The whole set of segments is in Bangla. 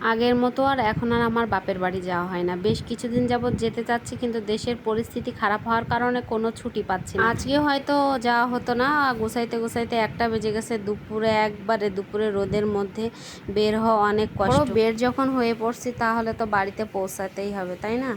আগের মতো আর এখন আর আমার বাপের বাড়ি যাওয়া হয় না। বেশ কিছুদিন যাবৎ যেতে চাচ্ছি কিন্তু দেশের পরিস্থিতি খারাপ হওয়ার কারণে কোনো ছুটি পাচ্ছি না। আজকে হয়তো যাওয়া হতো না গুছাইতে গুছাইতে একটা বেজে গেছে দুপুরে একবারে দুপুরে রোদের মধ্যে বের হওয়া অনেক কষ্ট। বের যখন হয়ে পড়ছি তাহলে তো বাড়িতে পৌঁছাতেই হবে তাই না?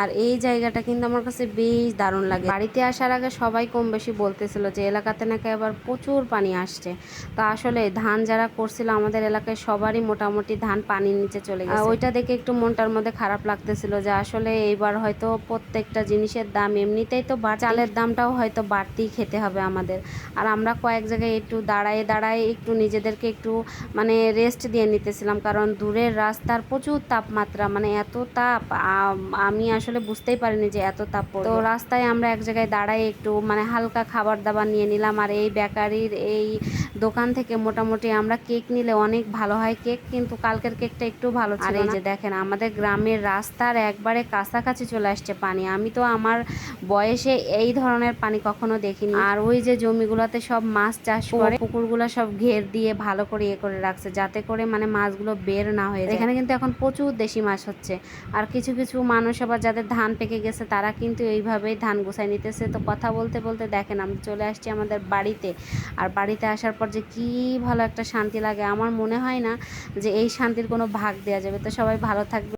আর এই জায়গাটা কিন্তু আমার কাছে বেশ দারুণ লাগে। বাড়িতে আসার আগে সবাই কম বেশি বলতেছিল যে এলাকাতে নাকি আবার প্রচুর পানি আসছে। তা আসলে ধান যারা করছিল আমাদের এলাকায় সবারই মোটামুটি ধান পানির নিচে চলে গেছে। ওইটা দেখে একটু মনটার মধ্যে খারাপ লাগতেছিল যে আসলে এইবার হয়তো প্রত্যেকটা জিনিসের দাম এমনিতেই তো চালের দামটাও হয়তো বাড়তেই খেতে হবে আমাদের। আর আমরা কয়েক জায়গায় একটু দাঁড়ায়ে দাঁড়ায়ে একটু নিজেদেরকে একটু মানে রেস্ট দিয়ে নিতেছিলাম। কারণ দূরের রাস্তার প্রচুর তাপমাত্রা মানে এত তাপ আমি আসলে বুঝতেই পারিনি যে এত তাপ তো রাস্তায় আমরা এক জায়গায় দাঁড়াই একটু মানে হালকা খাবার দাবার নিয়ে নিলাম। আর এই বেকারির এই দোকান থেকে মোটামুটি আমরা কেক নিলে অনেক ভালো হয়। কেক কিন্তু কালকের কেকটা একটু ভালো ছিল আর এই যে দেখেন আমাদের গ্রামের রাস্তার একবারে কাছাকাছি চলে আসছে পানি। আমি তো আমার বয়সে এই ধরনের পানি কখনো দেখিনি। আর ওই যে জমিগুলোতে সব মাছ চাষ করে। পুকুরগুলো সব ঘের দিয়ে ভালো করে ইয়ে করে রাখছে যাতে করে মানে মাছগুলো বের না হয়ে যায়। এখানে কিন্তু এখন প্রচুর দেশি মাছ হচ্ছে। আর কিছু কিছু মানুষ আবার যাদের ধান পেকে গেছে তারা কিন্তু এইভাবেই ধান গুছাই নিতেছে। তো কথা বলতে বলতে দেখেন আমি চলে আসছি আমাদের বাড়িতে। আর বাড়িতে আসার পর যে কি ভালো একটা শান্তি লাগে। আমার মনে হয় না যে এই শান্তির কোনো ভাগ দেওয়া যাবে। তো সবাই ভালো থাকবে।